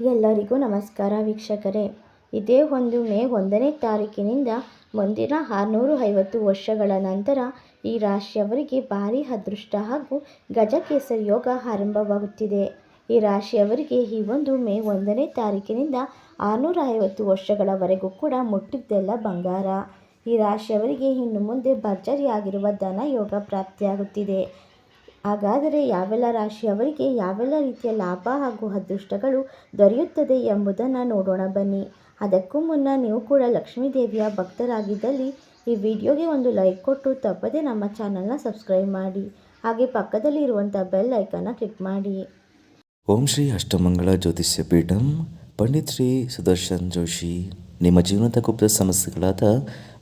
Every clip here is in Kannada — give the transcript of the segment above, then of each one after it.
ಎಲ್ಲರಿಗೂ ನಮಸ್ಕಾರ ವೀಕ್ಷಕರೇ. ಇದೇ ಒಂದು ಮೇ ಒಂದನೇ ತಾರೀಕಿನಿಂದ ಮುಂದಿನ ಆರುನೂರು ಐವತ್ತು ವರ್ಷಗಳ ನಂತರ ಈ ರಾಶಿಯವರಿಗೆ ಭಾರಿ ಅದೃಷ್ಟ ಹಾಗೂ ಗಜಕೇಸರಿ ಯೋಗ ಆರಂಭವಾಗುತ್ತಿದೆ. ಈ ರಾಶಿಯವರಿಗೆ ಈ ಒಂದು ಮೇ ಒಂದನೇ ತಾರೀಕಿನಿಂದ ಆರುನೂರ ಐವತ್ತು ವರ್ಷಗಳವರೆಗೂ ಕೂಡ ಮುಟ್ಟಿದ್ದೆಲ್ಲ ಬಂಗಾರ. ಈ ರಾಶಿಯವರಿಗೆ ಇನ್ನು ಮುಂದೆ ಭರ್ಜರಿಯಾಗಿರುವ ಧನ ಯೋಗ ಪ್ರಾಪ್ತಿಯಾಗುತ್ತಿದೆ. ಹಾಗಾದರೆ ಯಾವೆಲ್ಲ ರಾಶಿಯವರಿಗೆ ಯಾವೆಲ್ಲ ರೀತಿಯ ಲಾಭ ಹಾಗೂ ಅದೃಷ್ಟಗಳು ದೊರೆಯುತ್ತದೆ ಎಂಬುದನ್ನು ನೋಡೋಣ ಬನ್ನಿ. ಅದಕ್ಕೂ ಮುನ್ನ ನೀವು ಕೂಡ ಲಕ್ಷ್ಮೀ ದೇವಿಯ ಭಕ್ತರಾಗಿದ್ದಲ್ಲಿ ಈ ವಿಡಿಯೋಗೆ ಒಂದು ಲೈಕ್ ಕೊಟ್ಟು ತಪ್ಪದೇ ನಮ್ಮ ಚಾನಲ್ನ ಸಬ್ಸ್ಕ್ರೈಬ್ ಮಾಡಿ. ಹಾಗೆ ಪಕ್ಕದಲ್ಲಿ ಇರುವಂಥ ಬೆಲ್ ಐಕನ್ನ ಕ್ಲಿಕ್ ಮಾಡಿ. ಓಂ ಶ್ರೀ ಅಷ್ಟಮಂಗಳ ಜ್ಯೋತಿಷ್ಯ ಪೀಠಂ, ಪಂಡಿತ್ ಶ್ರೀ ಸುದರ್ಶನ್ ಜೋಶಿ. ನಿಮ್ಮ ಜೀವನದ ಗುಪ್ತ ಸಮಸ್ಯೆಗಳಾದ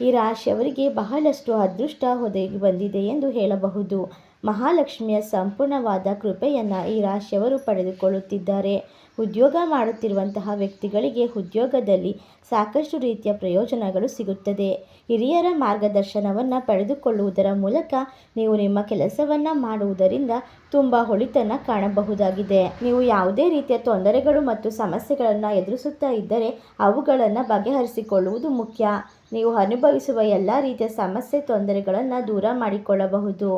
ಈ ರಾಶಿಯವರಿಗೆ ಬಹಳಷ್ಟು ಅದೃಷ್ಟ ಒದಗಿ ಬಂದಿದೆ ಎಂದು ಹೇಳಬಹುದು. ಮಹಾಲಕ್ಷ್ಮಿಯ ಸಂಪೂರ್ಣವಾದ ಕೃಪೆಯನ್ನು ಈ ರಾಶಿಯವರು ಪಡೆದುಕೊಳ್ಳುತ್ತಿದ್ದಾರೆ. ಉದ್ಯೋಗ ಮಾಡುತ್ತಿರುವಂತಹ ವ್ಯಕ್ತಿಗಳಿಗೆ ಉದ್ಯೋಗದಲ್ಲಿ ಸಾಕಷ್ಟು ರೀತಿಯ ಪ್ರಯೋಜನಗಳು ಸಿಗುತ್ತದೆ. ಹಿರಿಯರ ಮಾರ್ಗದರ್ಶನವನ್ನು ಪಡೆದುಕೊಳ್ಳುವುದರ ಮೂಲಕ ನೀವು ನಿಮ್ಮ ಕೆಲಸವನ್ನು ಮಾಡುವುದರಿಂದ ತುಂಬ ಹೊಳಿತನ್ನು ಕಾಣಬಹುದಾಗಿದೆ. ನೀವು ಯಾವುದೇ ರೀತಿಯ ತೊಂದರೆಗಳು ಮತ್ತು ಸಮಸ್ಯೆಗಳನ್ನು ಎದುರಿಸುತ್ತಾ ಇದ್ದರೆ ಅವುಗಳನ್ನು ಬಗೆಹರಿಸಿಕೊಳ್ಳುವುದು ಮುಖ್ಯ. ನೀವು ಅನುಭವಿಸುವ ಎಲ್ಲ ರೀತಿಯ ಸಮಸ್ಯೆ, ತೊಂದರೆಗಳನ್ನು ದೂರ ಮಾಡಿಕೊಳ್ಳಬಹುದು.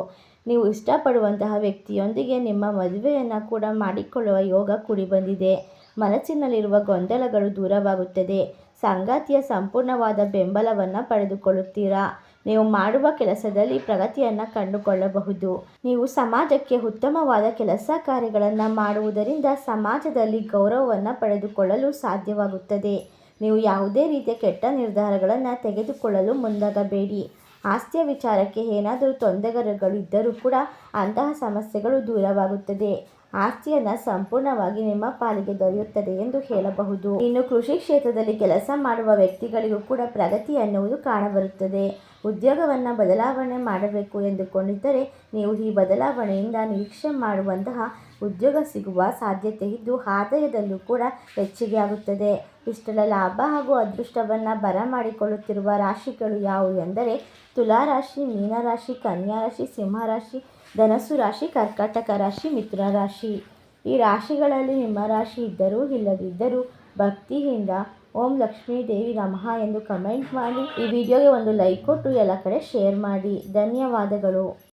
ನೀವು ಇಷ್ಟಪಡುವಂತಹ ವ್ಯಕ್ತಿಯೊಂದಿಗೆ ನಿಮ್ಮ ಮದುವೆಯನ್ನು ಕೂಡ ಮಾಡಿಕೊಳ್ಳುವ ಯೋಗ ಕೂಡಿ ಬಂದಿದೆ. ಮನಸ್ಸಿನಲ್ಲಿರುವ ಗೊಂದಲಗಳು ದೂರವಾಗುತ್ತದೆ. ಸಂಗಾತಿಯ ಸಂಪೂರ್ಣವಾದ ಬೆಂಬಲವನ್ನು ಪಡೆದುಕೊಳ್ಳುತ್ತೀರಾ? ನೀವು ಮಾಡುವ ಕೆಲಸದಲ್ಲಿ ಪ್ರಗತಿಯನ್ನು ಕಂಡುಕೊಳ್ಳಬಹುದು. ನೀವು ಸಮಾಜಕ್ಕೆ ಉತ್ತಮವಾದ ಕೆಲಸ ಕಾರ್ಯಗಳನ್ನು ಮಾಡುವುದರಿಂದ ಸಮಾಜದಲ್ಲಿ ಗೌರವವನ್ನು ಪಡೆದುಕೊಳ್ಳಲು ಸಾಧ್ಯವಾಗುತ್ತದೆ. ನೀವು ಯಾವುದೇ ರೀತಿಯ ಕೆಟ್ಟ ನಿರ್ಧಾರಗಳನ್ನು ತೆಗೆದುಕೊಳ್ಳಲು ಮುಂದಾಗಬೇಡಿ. ಆಸ್ತಿಯ ವಿಚಾರಕ್ಕೆ ಏನಾದರೂ ತೊಂದರೆಗಳು ಇದ್ದರೂ ಕೂಡ ಅಂತಹ ಸಮಸ್ಯೆಗಳು ದೂರವಾಗುತ್ತದೆ. ಆಸ್ತಿಯನ್ನು ಸಂಪೂರ್ಣವಾಗಿ ನಿಮ್ಮ ಪಾಲಿಗೆ ದೊರೆಯುತ್ತದೆ ಎಂದು ಹೇಳಬಹುದು. ಇನ್ನು ಕೃಷಿ ಕ್ಷೇತ್ರದಲ್ಲಿ ಕೆಲಸ ಮಾಡುವ ವ್ಯಕ್ತಿಗಳಿಗೂ ಕೂಡ ಪ್ರಗತಿ ಅನ್ನುವುದು ಕಾಣಬರುತ್ತದೆ. ಉದ್ಯೋಗವನ್ನು ಬದಲಾವಣೆ ಮಾಡಬೇಕು ಎಂದುಕೊಂಡಿದ್ದರೆ ನೀವು ಈ ಬದಲಾವಣೆಯಿಂದ ನಿರೀಕ್ಷೆ ಮಾಡುವಂತಹ ಉದ್ಯೋಗ ಸಿಗುವ ಸಾಧ್ಯತೆ ಇದ್ದು ಆದಾಯದಲ್ಲೂ ಕೂಡ ಹೆಚ್ಚಿಗೆ ಆಗುತ್ತದೆ. ಇಷ್ಟೆಲ್ಲ ಲಾಭ ಹಾಗೂ ಅದೃಷ್ಟವನ್ನು ಬರಮಾಡಿಕೊಳ್ಳುತ್ತಿರುವ ರಾಶಿಗಳು ಯಾವುವು ಎಂದರೆ ತುಲಾರಾಶಿ, ಮೀನರಾಶಿ ಕನ್ಯಾ ರಾಶಿ ಸಿಂಹರಾಶಿ ಧನಸ್ಸು ರಾಶಿ, ಕರ್ಕಾಟಕ ರಾಶಿ, ಮಿಥುನ ರಾಶಿ. ಈ ರಾಶಿಗಳಲ್ಲಿ ನಿಮ್ಮ ರಾಶಿ ಇದ್ದರೂ ಇಲ್ಲದಿದ್ದರೂ ಭಕ್ತಿಯಿಂದ ಓಂ ಲಕ್ಷ್ಮೀ ದೇವಿ ನಮಃ ಎಂದು ಕಮೆಂಟ್ ಮಾಡಿ. ಈ ವಿಡಿಯೋಗೆ ಒಂದು ಲೈಕ್ ಕೊಟ್ಟು ಎಲ್ಲ ಕಡೆ ಶೇರ್ ಮಾಡಿ. ಧನ್ಯವಾದಗಳು.